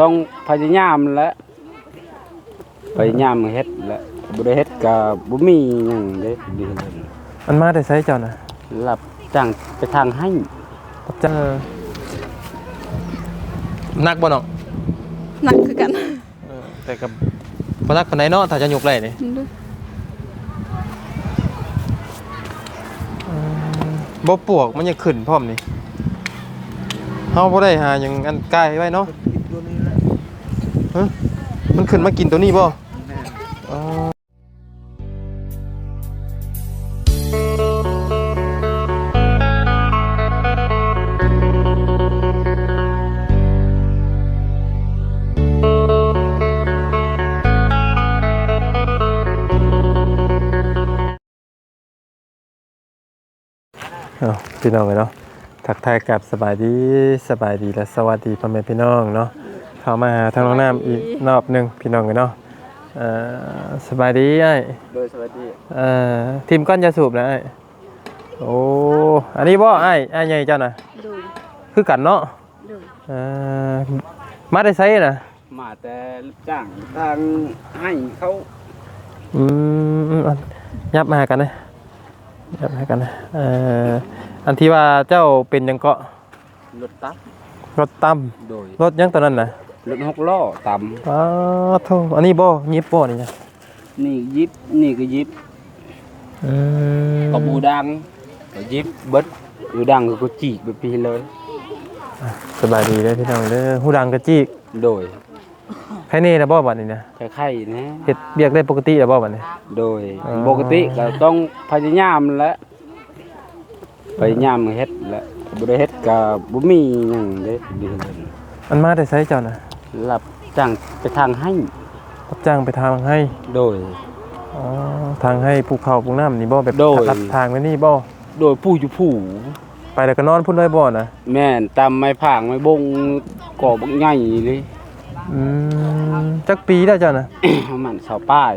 ต้องพยายามแหละพยายามเฮ็ดแหละบ่ได้เฮ็ดก็บ่มีหยังเด้ดีเลยมันมาแต่ไสเจ้าน่ะรับจ้างไปทางให้รับจ้างนักบ่น้องหนักคือกันเออแต่กับบ่นักปานใดเนาะถ้าจะยกไหล่นี่ดูบ่ปวกมันยังขึ้นพร้อมนี่เฮาบ่ได้หาหยังอันใกล้ไว้เนาะ ฮะมันขึ้นมากินตัวนี้บ่อ๋อเอาพี่น้องเลยเนาะทักทายกับสบายดีสบายดีและสวัสดีพ่อแม่พี่น้องเนาะ เข้ามาหาทางน้องน้ำอีกรอบหนึ่งพี่น้องเลยเนาะเอ่อสบายดีไอ้โดยสวัสดีเอ่อทีมก้อนยาสูบนะไอ้โอ้อันนี้บ่ไอ้ไอ้ใหญ่เจ้าน่ะดูคือกันเนาะดูเอ่อมาได้ไซน่ะมาแต่รับจ้างทางให้เขาอืมอืมอันยับมาหากันนะยับมาหากันนะเอ่ออันที่ว่าเจ้าเป็นหยังเกาะรถตักรถตั้มโดยรถยังตอนนั้นน่ะ รถหกล้อต่ำอ้าวโธ่อันนี้บ่ยิบบ่นี่จ้ะนี่ยิบนี่ก็ยิบอืมก็บูดังก็ยิบเบิดบูดังก็ก็จีกไปปีเลย สบายดีเด้อพี่น้องเด้อฮู้ดังกะจิกโดยใครนี่นะบ่บัดนี้นะไข่ๆนะเฮ็ดเบียกได้ปกติแล้วบ่บัดนี้ โดยอ๋อ ปกติก็ต้องพยายามแหละพยายามเฮ็ดแหละบ่ได้เฮ็ดก็บ่มีหยังเด้ดีเลยมันมาแต่ไสเจ้าน่ะ รับจ้างไปทางให้รับจ้างไปทางให้โดย อ๋อทางให้ภูเขาภูน้ำนี่บ่แบบโดยลัดทางไว้นี่บ่โดยผู้อยู่ผู้ไปแล้วก็นอนพุ่นได้บ่น่ะแม่นตามไม้ผางไม้บงก่อบักใหญ่เลย อืมจักปีแล้วเจ้าน่ะประมาณชาวป้าย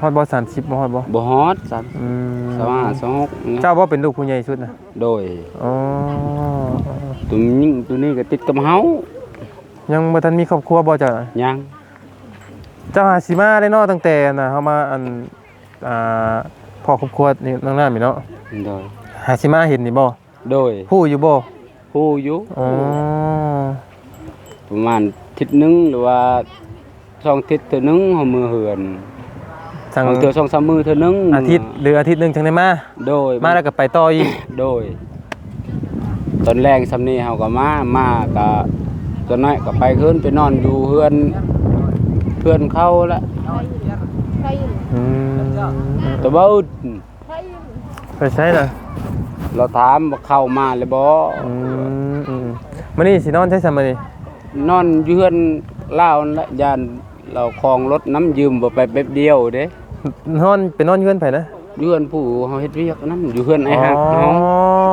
ฮอดบ่30บ่ฮอดบ่บ่ฮอดสักอืมสว่าสหกเจ้าบ่เป็นลูกผู้ใหญ่สุดน่ะโดย อ๋อ ตัวนี้ตัวนี้ก็ติดกับเฮา ยังบ่ทันมีครอบครัวบ่เจ้าน่ะยังเจ้าหาสิมาได้เนาะตั้งแต่น่ะเฮามาอันอ่าพ่อครอบครัวนี่น้องน้ำนี่เนาะโดย หาสิมาเห็นนี่บ่โดยฮู้อยู่บ่ผู้อยู่อ๋อประมาณทิศหนึงหรือว่าสองทิศเท่านึงเฮามือเหือนสั่งบางเทื่อสองสามมือเท่านึงอาทิตย์หรืออาทิตย์หนึงจังได้มาโดยมาแล้วก็ไปต่ออีก โดย ตอนแรกสำนี้เฮาก็มา มาก็ ตอนน้อยก็ไปขึ้นไปนอนอยู่เฮือนเพื่อนเขาละอืมตะเบิดไปใช่น่ะเราถามว่าเข้ามาเลยบ่อืมอืมมื้อนี้สินอนใช้ซำมื้อนี้นอนอยู่เฮือนลาวนั่นละยานเราคลองรถน้ำยืมบ่ไปแป๊บเดียวเด้นอนไปนอนอยู่เฮือนไผนะอยู่เฮือนผู้เฮาเฮ็ดเวียกนํอยู่เฮือนไอ้ฮักอ๋เฮาอ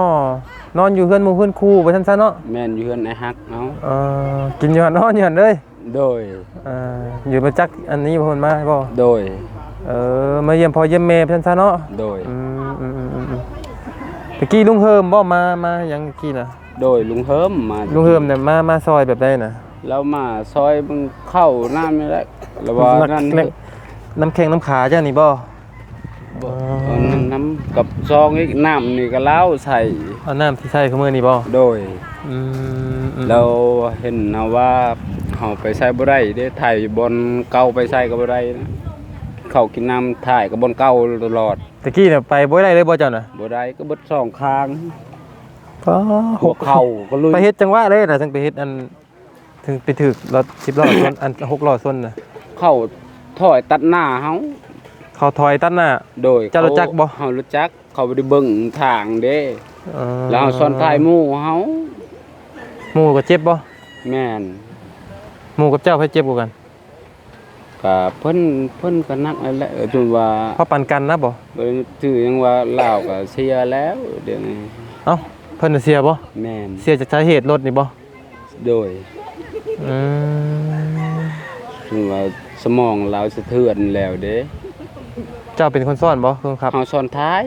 นอนอยู่เฮือนหมู่เฮือนคู่ไปซั่นซะเนาะแม่นอยู่เฮือนไอ้ฮักเฮาเอ่อกินอยู่หั่นนอนอยู่หั่นเลยโดยอ่าอยู่มาจักอันนี้บ่เพิ่นมาบ่โดย เออมาเยี่ยมพ่อเยี่ยมแม่ไปซั่นซะเนาะโดย อืมอืมอืมอืมอืมตะกี้ลุงเฮิมบ่มามาหยังกี้น่ะโดยลุงเฮิมมาลุงเฮิมเนี่ยมามาซอยแบบใดน่ะเรามาซอยมึงเข้าน้ำนี่แหละแล้วว่านั่นน้ำน้ำแข็งน้ำขาจ้านี่บ่บ่เอา น้ำน้ำกับซองอีกน้ำนี่ก็เล้าวใส่เอาน้ำที่ใช้คือมื้อนี่บ่โดยอืมอืมเราเห็นนะว่าเขาไปใส่บ่ได้เด้ถ่ายบนเก่าไปใส่ก็บ่ได้นะเขากินน้ำถ่ายกับบนเก่าตลอดตะกี้เนี่ยไปบ่ได้เลยบ่เจ้าน่ะบ่ได้ก็เบิดสองข้างก็หัวเข่าก็ลุยไปเฮ็ดจังหวะเลยน่ะถึงไปเฮ็ดอันถึงไปถึกรถ10ล้อส้นอัน6ล้อส้นน่ะเข้าถอยตัดหน้าเฮา เขาถอยตัดหน้า โดยเจ้ารู้จักบ่ เฮารู้จักเขาบ่ได้เบิ่งทางเด้เออแล้วเฮาซ้อนท้ายหมู่เฮาหมู่ก็เจ็บบ่แม่นหมู่กับเจ้าใครเจ็บกว่ากันก็เพิ่นเพิ่นก็นักนั่นแหละเออจนว่าเพราะปันกันนะบ่เบิ่งถือยังว่าลาวก็เสียแล้วเดี๋ยวนี้เอ้าเพิ่นน่ะเสียบ่แม่นเสียจากสาเหตุรถนี่บ่โดยอืมคือว่าสมองเราสะเทือนแล้วเด้ เจ้าเป็นคนซ่อนบ่คุณครับ เฮาซ้อนท้าย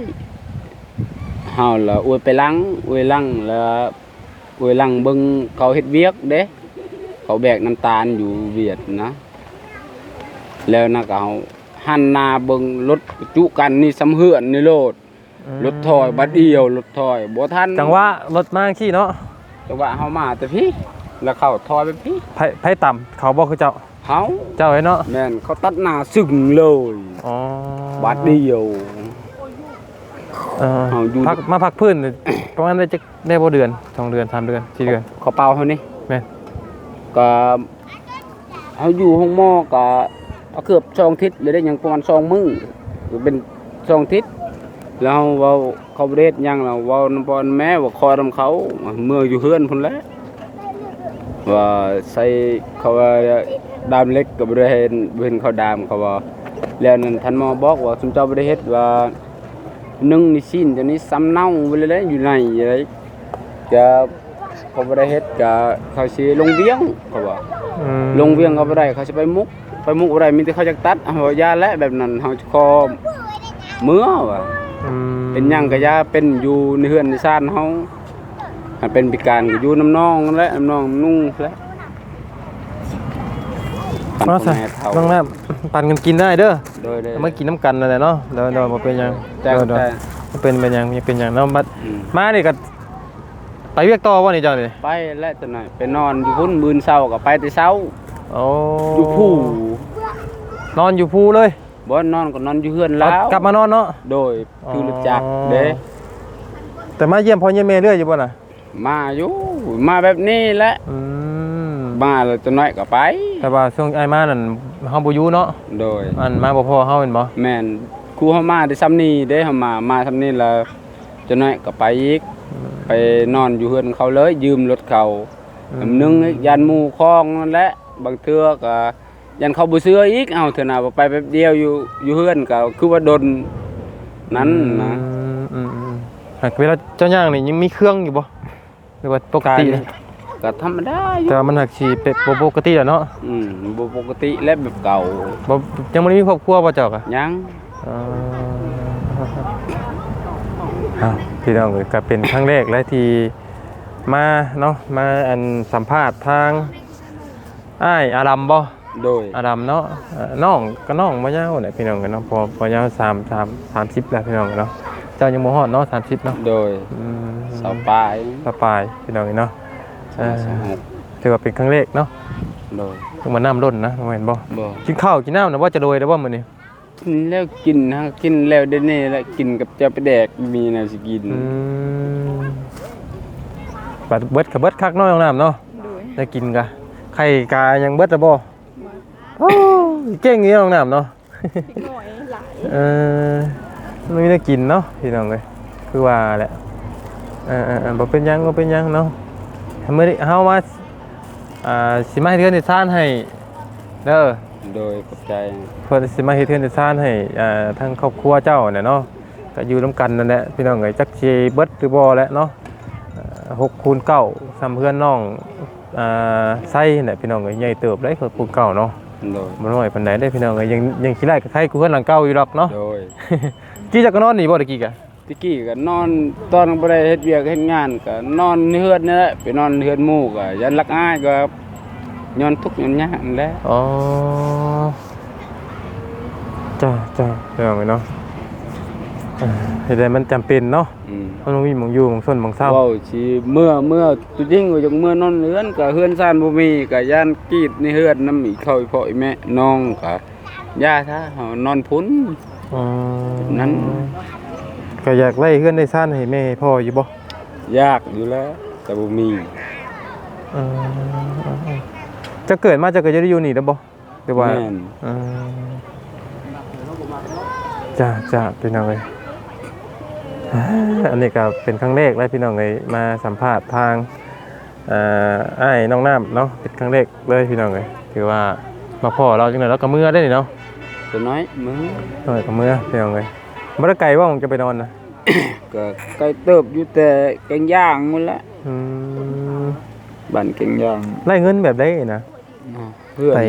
เฮาละอวยไปหลังอวยหลังแล้วอวยหลังเบิ่งเขาเฮ็ดเวียกเด้ เขาแบกน้ำตาลอยู่เวียดนะ แล้วนะก็เอาหันหนาเบิงรถจุกันนี่สำเหือนนี่โลด รถถอยบัดเดียวรถถอยบ่ทันจังหวะรถมาขี้เนาะจังหวะเฮามาแต่พี่แล้วเข้าถอยไปพี่ไผไผต่ำเขาบอกคือเจ้า เฮาเจ้าไอ้เนาะแม่นเขาตัดหน้าสึงเลยอ๋อบัดเดียวเออเอาอยู่ พักมาพักพื้นประมาณได้จักได้บ่เดือนสองเดือนสามเดือนสี่เดือน เขาเป่าเฮานี่แม่น ก็เฮาอยู่ห้องหม้อก็เอาเกือบสองทิศเลยได้หยังประมาณสองมื้อเป็นสองทิศแล้วเว้าเขาบ่ได้เฮ็ดหยังแล้วเว้านำพ่อนแม่ว่าคอยนำเขาเมื่ออยู่เฮือนพุ่นแหละว่าใส่เขาว่า ดามเล็กก็บ่ได้เห็นบ่เห็นเขาดามเขาว่าแล้วนั่นท่านหมอบอกว่าสมเจ้าบ่ได้เฮ็ดว่านึ่งนี่สิ้นตัวนี้ซ้ำเน่าไปเลยแหละอยู่ในอะไรจะเขาบ่ได้เฮ็ดก็เขาสิลงเวียงเขาว่าอืมลงเวียงก็บ่ได้เขาสิไปมุกไปมุกบ่ได้มีแต่เขาจะตัดเอายาและแบบนั้นเฮาจะคอเมื่อว่ะอืมเป็นหยังก็ยาเป็นอยู่ในเฮือนในซ่านเฮาถ้าเป็นพิการก็อยู่น้ำน้องนั่นแหละน้ำน้องนุ่งแหละ ปั่นเอาพ่ซะอแม่เฒ่าน้องน้ำปั่นกันกินได้เด้อโดยเลยเอามากินน้ำกันนั่นแหละเนาะเดี๋ยวเดี๋ยวบ่เป็นหยังแต่เดี๋ยวเดี๋ยวแต่บ่เป็นเป็นหยังมีเป็นหยังเนาะบัดอืมมานี่ก็ไปเวียกต่อบ่นี่เจ้านี่ไปแล้วจังหน่อยไปนอนอยู่พุ่นมื้อเช้าก็ไปแต่เช้าโอ้อยู่ผู้นอนอยู่ภูเลยบ่นอนก็นอนอยู่เฮือนแล้วกลับมานอนเนาะ โดยคือรถจักรอ๋อ เด้แต่มาเยี่ยมพ่อเยี่ยมแม่เรื่อยอยู่บ่น่ะมาอยู่มาแบบนี้แหละอืมมาแล้วจังหน่อยก็ไป แต่ว่าช่วงไอ้ายมานั่นเฮาบ่อยู่เนาะโดย อันมาบ่พอเฮาแม่นบ่แม่นครูเฮามาได้ซ้ำนี้เด้เฮามามาซ้ำนี้แล้วจังหน่อยก็ไปอีก ไปนอนอยู่เฮือนเขาเลย ยืมรถเขาลำนึงยันหมู่คลองนั่นแหละบางเทื่อก็ยันเขาบ่เชื่ออีกเอาเถอะนะว่าไปแป๊บเดียวอยู่อยู่เฮือนก็คือว่าดนนั้นนะอืมอืมอืมหากเวลาเจ้าย่างนี่ยังมีเครื่องอยู่บ่หรือว่าปกติการ ก็ธรรมดาอยู่แต่ว่ามันหักสิเป็นบ่ปกติแล้วเนาะอืมบ่ปกติและแบบเก่าบ่ยังบ่ได้มีครอบครัวบ่เจ้าก็ยังอ่าอ้าวพี่น้องเอ้ยก็เป็นครั้งแรกและที่มาเนาะมาอันสัมภาษณ์ทางอ้ายอารัมบ่โดยอาดัมเนาะเอ่อน้องก็น้องบ่ยาวเนี่ยพี่น้องกันเนาะพอพอยาว3 3 30แล้วพี่น้องกันเนาะเจ้ายังบ่ฮอดเนาะ30เนาะโดยอืมสาวปลายสบายพี่น้องกันเนาะ เออสาวหกถือว่าเป็นครั้งแรกเนาะโดยเพิ่งมาน้ำล้นนะบ่แม่นบ่บ่กินข้าวกินน้ำนะว่าจะโดยได้บ่มื้อนี้กินแล้วกินฮะกินแล้วเดี๋ยวนี้แล้วกินกับเจ้าไปแดกมีแนวสิกินอืมบัดเบิดก็เบิดคักเนาะน้องน้ำเนาะโดยได้กินกะไข่กายังเบิดแล้วบ่โอ้ยเก่งนี้น้องน้ำเนาะพี่หน่อยหลายเออไม่ได้กินเนาะพี่น้องเลยคือว่าแหละเออเออเออบ่เป็นหยังบ่เป็นหยังเนาะ เมื่อนี้เฮามาอ่าสิมาเฮ็ดเทือนในซ่านให้เด้อโดยขอบใจเพิ่นสิมาเฮ็ดเทือนในซ่านให้อ่าทางครอบครัวเจ้าน่ะเนาะก็อยู่นํกันนั่นแหละพี่น้องเอ้ยจักสิเบิดหรือบ่แหละเนาะหกคูณเก้าซ้ำเพื่อนน้องอ่าไส้น่ะพี่น้องเอ้ยใหญ่เติบได้หกคูณเก้าเนาะโดยบ่น้อยปานใดได้อพี่น้องเอ้ยยังยังขี้ไล่กับใครกูเพิ่นหลังเก่าอยู่ดอกเนาะโดยกี่จะก็นอนนี่บ่ตะกี้กะ ตะกี้ก็นอนตอนบ่ได้เฮ็ดเวียกเฮ็ดงานก็นอนในเฮือนนี่แหละไปนอนเฮือนหมู่ก็ยันรักอ้ายก็ย้อนทุกข์ย้อนยากนั่นแหละอ๋อจ้าจ้าเรื่องเนาะเอ่อเฮ็ดได้มันจำเป็นเนาะอืมมันต้องมีหมองอยู่หมองส้นหมองเศร้า เว้าสิเมื่อเมื่อตุจริงว่าจังเมื่อนอนเฮือนก็เฮือนซ่านบ่มีก็ย่านกรีดในเฮือนนำอีกเข้าอีพ่ออีแม่น้องก็ย่าถ้าเฮานอนพุ้น อ๋อนั้น ก็อยากไล่เฮือนได้ซ่านให้แม่ให้พ่ออยู่บ่ยากอยู่แล้วแต่บ่มีเออจะเกิดมาจะเกิดจะได้อยู่นี่แล้วบ่หรือว่าแม่นเออจ้าจ้าพี่น้องเอ้ยอ่าอันนี้ก็เป็นครั้งแรกแล้วพี่น้องเอ้ยมาสัมภาษณ์ทางอ่าไอ้ายน้องน้ำเนาะเป็นครั้งแรกเลยพี่น้องเลยถือว่ามาพ่อเราจังเลยแล้วก็เมื่อได้นี่เนาะ ตัวน้อยมึงหน่อยก็เมื่อพี่น้องเลย เมื่อไก่ว่าผมจะไปนอนนะก็ไกลเติบอยู่แต่แกงย่างมันละอืมบ้านแกงย่างไล่เงินแบบได้นะอ่าเพื่อนไป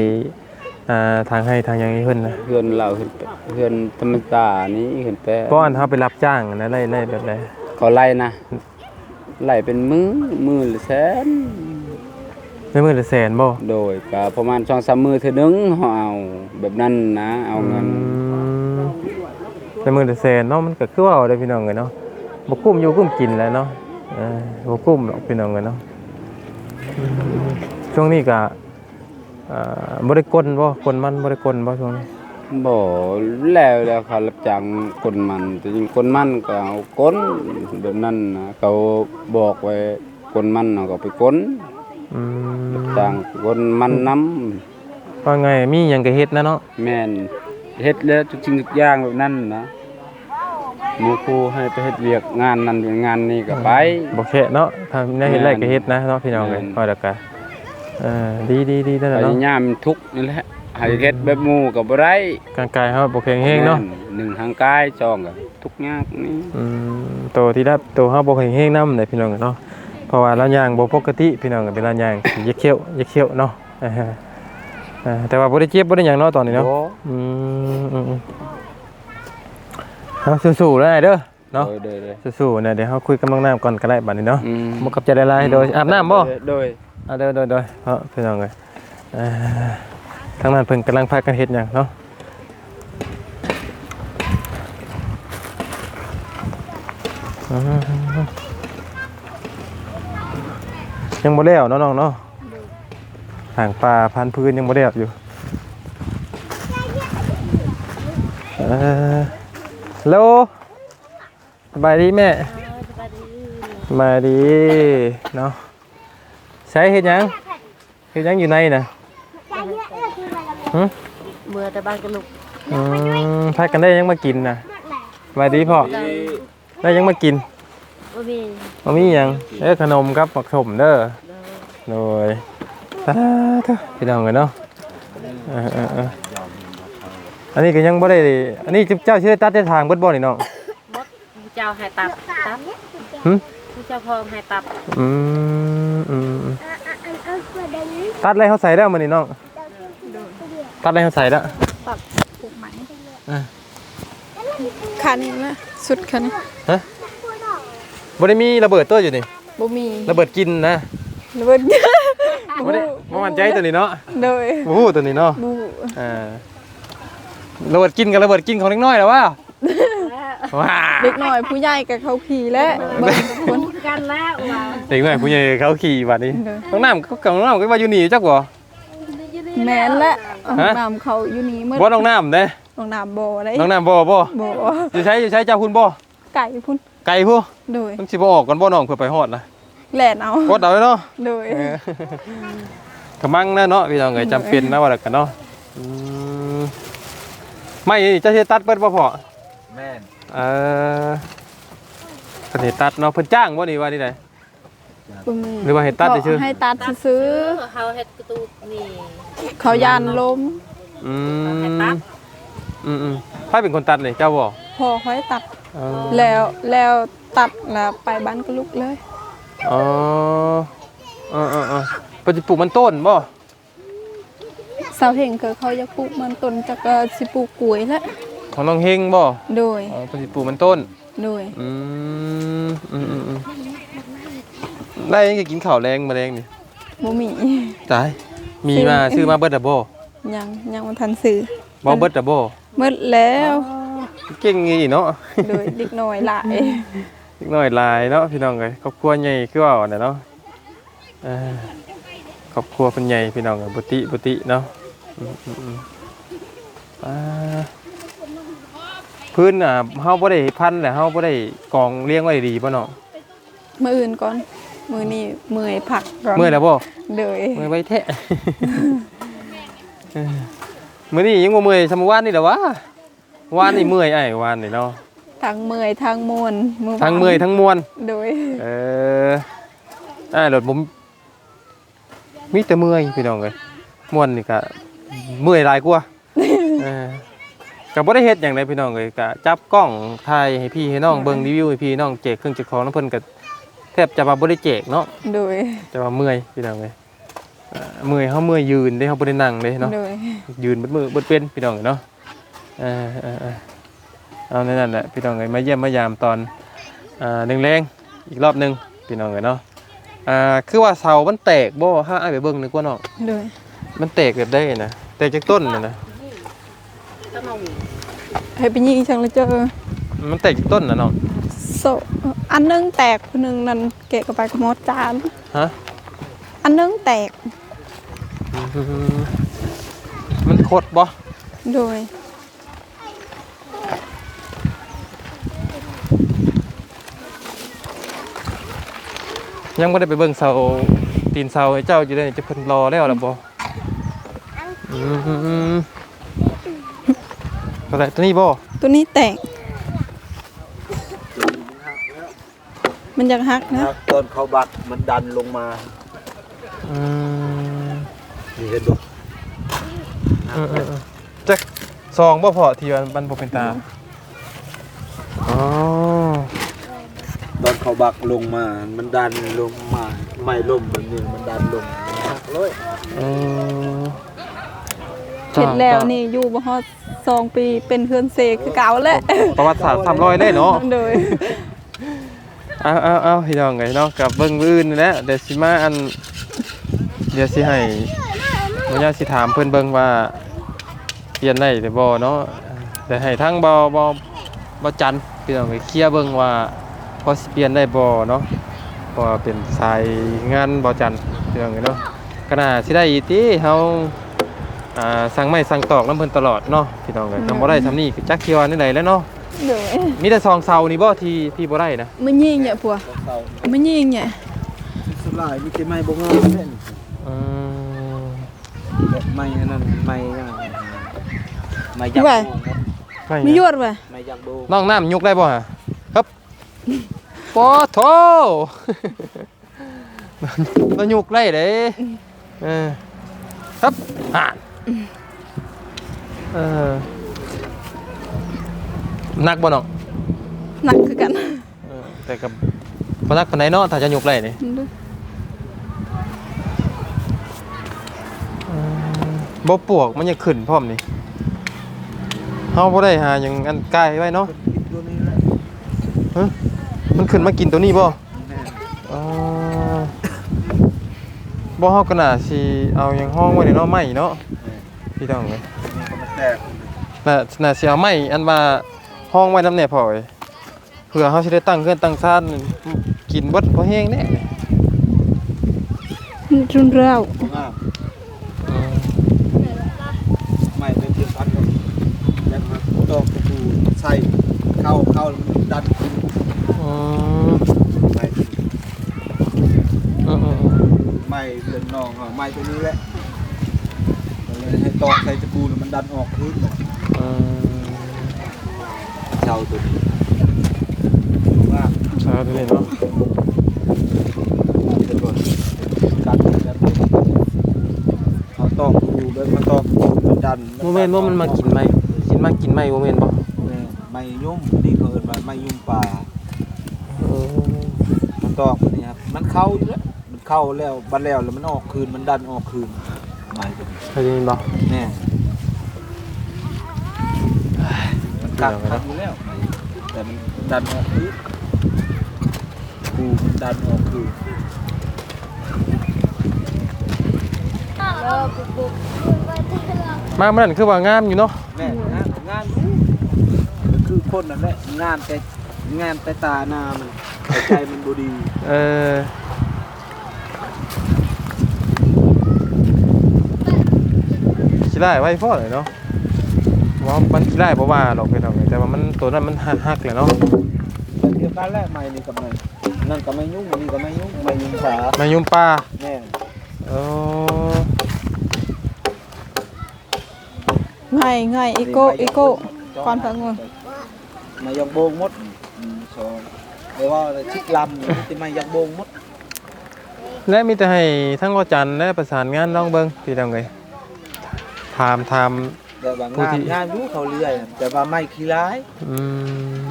อ่าทางให้ทางอยังนี้เพิ่นนะเพื่อนเราเพื่อนเพื่อนธรรมตานี้เห็นแต่เพราะอันเขาไปรับจ้างนะไล่ไล่แบบไดเขาไล่นะไล่เป็นมือมือละแสนในมือละแสนบ่โดยก็ประมาณ2-3มื้อเทื่อนึงเฮาเอาแบบนั้นนะ เอาเงิน มในมือละแสนเนาะมันก็คือว่าได้พี่น้องเอ้ยเนาะบ่กุ้มอยู่กุ้มกินแหล้วเนาะเออบ่กุ้มหรอกพี่น้องเอ้ยเนาะอืมช่วงนี้ก็อ่าบ่ได้กลบ่กลมันบ่ได้กลบ่ช่วงนี้บ่แล้วแล้วเขารับจ้างคนมันแต่จริงคนมันก็เอาก้นแบบนั้นนะเขาบอกไว้คนมันเอาก็ไปก้นอืมรับจ้างคนมันนํว่าไงมีหยังก็เฮ็ดนะเนาะแม่น เฮ็ดแล้วทุกสิ่งทุกอย่างแบบนั้นนะหมู่ครูให้ไปเฮ็ดเวียกงานนั้นงานนี้ก็ไปบ่แค่เนาะถ้าได้เฮ็ดไรก็เฮ็ดนะเนาะพี่น้องเอ้ยแม่นว่าแล้วก็เออดีๆๆนั่นแหละพเนาะยายามทุกข์นี่แหละให้เฮ็ดแบบหมู่ก็บ่ได้ร่างกายเฮาบ่แข็งแรงเนาะแม่หนึ่งทางกายจองก็ทุกข์ยากนี่อืมโตที่ได้โตเฮาบ่แข็งแรงนำเลยพี่น้องเนาะเพราะว่าเราย่างบ่ปกติพี่น้องก็เป็นเราย่างอย่าเขี้ยวอย่าเขี้ยวเนาะเออเออแต่ว่าบ่ได้เจ็บบ่ได้หยังเนาะตอนนี้เนาะโอ้อืมอืมอืมเอาสู้ๆแล้วเด้อเนาะ โดยโดยโดยสู้ๆเนี่ยเดี๋ยวเฮาคุยกันบ้างน้ำก่อนก็ได้บัดนี้เนาะอืมบ่กับใจหลายๆโดยอาบน้ำบ่โดยอะเด้อเด้อเด้อเนาะพี่น้องเอ้ยเอ่อทางนั้นเพิ่นกำลังพากันเฮ็ดหยังเนาะอืมยังบ่แล้วเนาะน้องเนาะ ทางป่าพันธุ์พื้นยังบ่แล้วอยู่เออฮัลโหลสบายดีแม่สบายดีเนาะใช้เฮ็ดหยังเฮ็ดหยังอยู่ในน่ะหึเบื่อแต่บ้านกระลุกอืมพากันได้ยังมากินน่ะสบายดีพ่อได้ยังมากินว่ามีบ่มีหยังเอ้อขนมกับผักสมเด้อโดย สาธุพี่น้องกันเนาะเออเออเอออันนี้ก็ยังบ่ได้ อันนี้เจ้าชื่อตัดได้ทางเบิดบ่นี่น้องมดผู้เจ้าให้ตับตับหึผู้เจ้าพองให้ตับอืมอืมอืมตัดอะไรเขาใส่แล้วมื้อนี้น้อง ตัดอะไรเขาใส่แล้วคันนะสุดคันฮะบ่ได้มีระเบิดตัวอยู่นี่บ่มีระเบิดกินนะระเบิด บ่ได้บ่มั่นใจตัวนี้เนาะโดยบ่ฮู้ตัวนี้เนาะบูอ่าระเบิดกินกับระเบิดกินของเล็กน้อยแล้วว่าว้าเด็กหน่อยผู้ใหญ่กับเขาขี่และเบิ่งคนกันแล้วว่าเด็กน้อยผู้ใหญ่เขาขี่บัดนี้เด้อน้องน้ำก็กับน้องน้ำก็ว่าอยู่นี่จักบ่แม่นและเอาฮะน้ำเขาอยู่นี่เมื่อบ่น้องน้ำเด้น้องน้ำบ่ได้น้องน้ำบ่บ่บ่อยู่ใช้อยู่ใช้เจ้าคุณบ่ไก่พุ่นไกลผู้โดยต้องสิบ่ออกก่อนบ่น้องเพื่อไปฮอดนะ แหล่นเอากดเอาไว้เนาะโดยเออกำมังนะเนาะพี่น้องเอ้ยจำเป็นนะว่าแล้วกันเนาะอืมไม่นี่จะสิตัดเบิดบ่พอแม่นเออเพิ่นสิตัดเนาะเพิ่นจ้างบ่นี่ว่านี่ไดบ่มีหรือว่าให้ตัดซื่อๆให้ตัดซื้อเขาเฮ็ดกระตูกนี่ๆเขายานลมอืให้ตัมดอืมอืมใครเป็นคนตัดนี่เจ้าบ่พอค่อยตัดอ๋อแล้วแล้วตัดแล้วไปบ้านกระลุกเลย อ๋อเออเออเออเพิ่นสิปลูกมันต้นบ่สาวเห็นคือเขาจะปลูกมันต้นจักก็สิปลูกกล้วยแล้วของน้องเฮงบ่โดย อ๋อเพิ่นสิปลูกมันต้น โดย อืมอืมอืมอืมได้ยังจะกินข้าวแรงมาแรงนี่บ่มี ตายมีมาซื้อมาเบิดดับบ่ยังยังบ่ทันซื้อบ่เบิดดับบ่หมดแล้ว เก่งงี้เนาะ โดยเด็กน้อยหลาย อีกหน่อยหลายเนาะพี่น้องเอ้ยครอบครัวใหญ่คือว่าน่ะเนาะเออครอบครัวเพิ่นใหญ่พี่น้องเอ้ยบุติบุติเนาะอืมอืมอืมอ่าพื้นอะเฮาบ่ได้พันแหละเฮาบ่ได้กองเลี้ยงไว้ดีบ่เนาะมืออื่นก่อน มือนี้เมื่อยผักก่อนเมื่อยแล้วบ่โดยเมื่อยไว้แท้เออมื้อนี้ยังบ่เมื่อยสำวานนี่แหละวะวานนี่เมื่อยไอ้วานนี่เนาะ ทั้งเมื่อยทั้งมวนอทั้งเมื่อยทั้งมวนโดยเอออ่ารถผมมีแต่เมื่อยพี่น้องเลยม่วนนี่ก็เมื่อยหลายกว่าเออก็บ่ได้เฮ็ดหยังไดพี่น้องเลยก็จับกล้องถ่ายให้พี่ให้น้องเบิ่งรีวิวให้พี่น้องแจกเครื่องจักรของน้ำเพิ่นก็แทบจะว่าบ่ได้แจกเนาะโดยแต่ว่าเมื่อยพี่น้องเลยเอ่อเมื่อยเฮาเมื่อยยืนเด้เฮาบ่ได้นั่งเด้เนาะโดยยืนเบิดมือเบิดเป็นพี่น้องเนาะเออ เออเออเอาในนั่นแหละพี่น้องเอ้ยมาเยี่ยมมายามตอนอ่าแรงๆอีกรอบหนึงพี่น้องเอ้ยเนาะอ่าคือว่าเสามันแตกบ่ถ้าอ้ายไปเบิ่งนึกว่าน้องโดยมันแตกแบบได้นะแตกจากต้นน่ะนะก็มองให้ไปยิงจังเลยเจอมันแตกจากต้นน่ะน้องโซอันหนึงแตกคนหนึงนั่นเกะกับไปกับหมอจาน ฮะอันหนึงแตกอืมมันโคตรบ่โดย ยังบ่ได้ไปเบิ่งเสาตีนเสาไอ้เจ้าอยู่ได้จะเพิ่นรอแล้วล่ะบ่อืมอะไรตัวนี้บ่ตัวนี้แตก มันอยากหักนะนะตอนเขาบักมันดันลงมาอืมนี่เห็นดูอืมอืมอืมจักซองบ่พอที่ว่ามันบ่เป็นตาอ๋อ ตอน เขาบักลงมา มันดันลงมา ไม่ล่มแบบนี้มันดันลงมันหักเลยเออเสร็จแล้วนี่อยู่บ่ฮอดสองปีเป็นเพื่อนเซคือเก่าแหละประวัติศาสตร์300ได้เนาะโดยเอาเอาเอาพี่น้องไงเนาะกับเบิ่งมื้ออื่นนี่แหละเดี๋ยวสิมาอัน เดี๋ยวสิให้บ่ยาสิถามเพิ่นเบิ่งว่าเปลี่ยนได้หรือบ่เนาะเดี๋ยวให้ทั้งบ่บ่บ่จันทร์พี่น้องไปเคลียร์เบิ่งว่าพ อสิเปลี่ยนได้บ่เนาะเพราะว่าเป็นสายงานบ่จันทร์พี่น้องไงเนาะก็น่าสิได้อีติเฮาอ่าสั่งไม้สั่งตอกนํเพิ่นตลอดเนาะพี่น้องก็ทำบ่ได้ทำนี่ก็จักเที่ยวานี่ไดแล้วเนาะ โดยมีแต่ซองเซานี่บ่ที่ที่บ่ได้นะมันยิงเนี่ยผัวเขามันยิงเนี่ยสุดลายมีแต่ไม้บ่งามเล่นอืมแบบไม้อันนั่นไม้นั่นไม้ยักษ์โบงไม่มีนะยวดว่ะไม้ยักษ์โบงน้องน้ำยุกได้บ่ฮะครับ ปอโถเรายุกได้เด้เออครับอ่านเออนักบ่น้องหนักคือกันเออแต่กับบ่นักปานใดเนาะถ้าจะยุกได้นี่บ่ปวกมันยังขึ้นพร้อมนี่เฮาบ่ได้หาหยังอันใกล้ไว้เนาะกินตัวนี้แหละฮะ มันขึ้นมากินตัวนี้บ่แม่อ๋อบ่เฮาก็น่าสิเอาหยังห้องไว้ในเนาะไม้เนาะพี่น้องเอ้ยนี่ก็มาแตกน่าน่าสิเอาไม้อันว่าห้องไว้นำแน่พ่อเอ้ยเพื่อเฮาสิได้ตั้งเรือนตั้งศาลกินเบิดบ่แห้งแน่รุนเร้าบ่งามไม้เป็นเพียงพันกับยักษ์มาตอกตะปูใส่เข้าเข้าแล้วมันดัน ขึ้นอืมไม้อืมอืมไม้เดินนองเอาไม้ตัวนี้แหละเลยให้ตอกใส่ตะปูแล้วมันดันออกพื้นอืมเจ้าตัวนี้ว่าสาธุนี่เนาะเดี๋ยวก่อนดันแบบเอาตอกตะปูแล้วมาตอกตะปูมันดันบ่แม่นว่ามันมากินไม้กินมากินไม้บ่แม่นบ่ แม่ไม้ยุ่มนี่เขาเอิ้นว่าไม้ยุ่มป่าเออมัน ตอกตัวนี้ครับมันเข้าอยู่แล้วมันเข้าแล้วบัดแล้วแล้วมันออกคืนมันดันออกคืนไม้ตัวนี้เคยได้ยินบ่แน่มันกัดครับอยู่แล้วแต่มันดันออกคืนกูมันดันออกคืนมามื้อนั้นคือว่างามอยู่เนาะแม่งานงานก็คือคนนั่นแหละงานแต่งานแต่ตาหน้ามัน แต่ใจมันบ่ดีเออสิได้ไว้พอเลยเนาะว่ามันสิได้บ่ว่าหรอกพี่น้องแต่ว่ามันตัวนั้นมันหักๆเลยเนาะแต่เดียวกันแหละไม่นี่กับไม่นั่นก็ไม่ยุ่งอันนี่ก็ไม่ยุ่งไม่ยุ่งขามายุมปลาแม่โอ้ง่ายง่ายอีโก้อีโก้ก่อนพังงมายองโบงหมดอืมสอง เรียกว่าชิดลำนี่ที่มายองโบงหมดและมีแต่ให้ทั้งวจันทร์และประสานงานน้องเบิงพี่น้องเลยถามถาม แต่ว่างผู้านที่ งานรู้เขาเรื่อยแต่ว่าไม่ขี้ร้ายอืม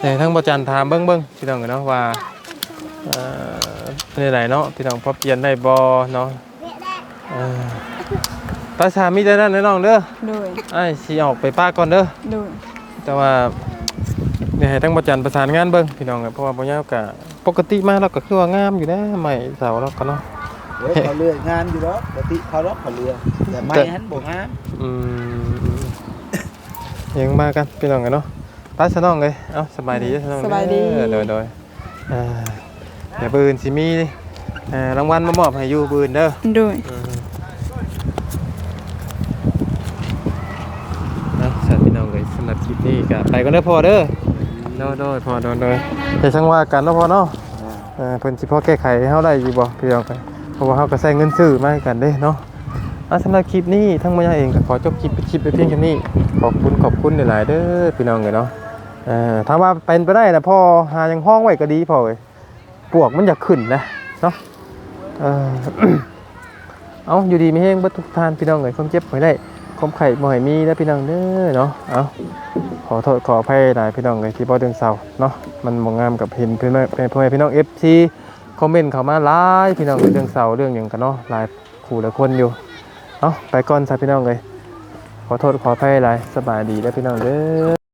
แต่ทั้งวจันทร์ถามเบิ้งเบิ้งพี่น้องเลยเนาะว่าเอ่อเป็นไหนเนาะพี่น้องพอเปลี่ยนได้บอเนาะเอ่อภาษามีแต่นั้นนะน้องเด้อโดย ไอ้ายสิออกไปป้าก่อนเด้อ โดย แต่ว่า เนี่ยให้ทั้งวจันทร์ประสานงานเบิ้งพี่น้องครับเพราะว่าบ่ยาวกะปกติมาเราก็คือว่างามอยู่นะใหม่เสาเราก็เนาะเดี๋ยวเขาเรืองานอยู่แล้วปกติเขาล็อกเขาเรือแต่ไม่หันบ่งามอืมยังมากันพี่น้องกันเนาะไป้าสน้องเลยเอ้าสบายดีเด้อสน้องเด้อสบายดีโดยโดยอ่าเดี๋ยวปืนสิมีอ่ารางวัลมามอบให้อยู่ปืนเด้อโดยอืมนะสวัสดีพี่น้องเลยสำหรับคลิปนี้ก็ไปกันเด้อพอเด้อ โดยโดยพอโดยโดยจะช่างว่ากันเนาะพอเนาะเออเพิ่นสิพอแก้ไขให้เฮาได้อยู่บ่พี่น้องกันเพราะว่าเฮาก็ใช้เงินซื้อมาให้กันเด้เนาะอะสำหรับคลิปนี้ทั้งหมดเองก็ขอจบคลิปคลิปไปเพียงแค่นี้ขอบคุณขอบคุณหลายๆเด้อพี่น้องเลยเนาะเออถ้าว่าเป็นไปได้นะพ่อหายังห้องไว้ก็ดีพอเว้ยปวกมันอยากขึ้นนะเนาะเออเอาอยู่ดีไม่แห้งเบัดทุกทานพี่น้องเลยความเจ็บหอยได้ความไข่บ่ให้มีแล้วพี่น้องเด้อเนาะเอา ขอโทษขออภัยหลายพี่น้องเลยที่บ่เดือนเสาเนาะมันบ่งามกับเห็นพี่น้อเป็นพ่อแม่พี่น้อง FC คอมเมนต์เข้ามาหลายพี่น้องเรื่องเสาเรื่องหยังกันเนาะหลายคู่หลายคนอยู่เนาะไปก่อนซะพี่น้องเลยขอโทษขออภัยหลายสบายดีแล้วพี่น้องเด้อ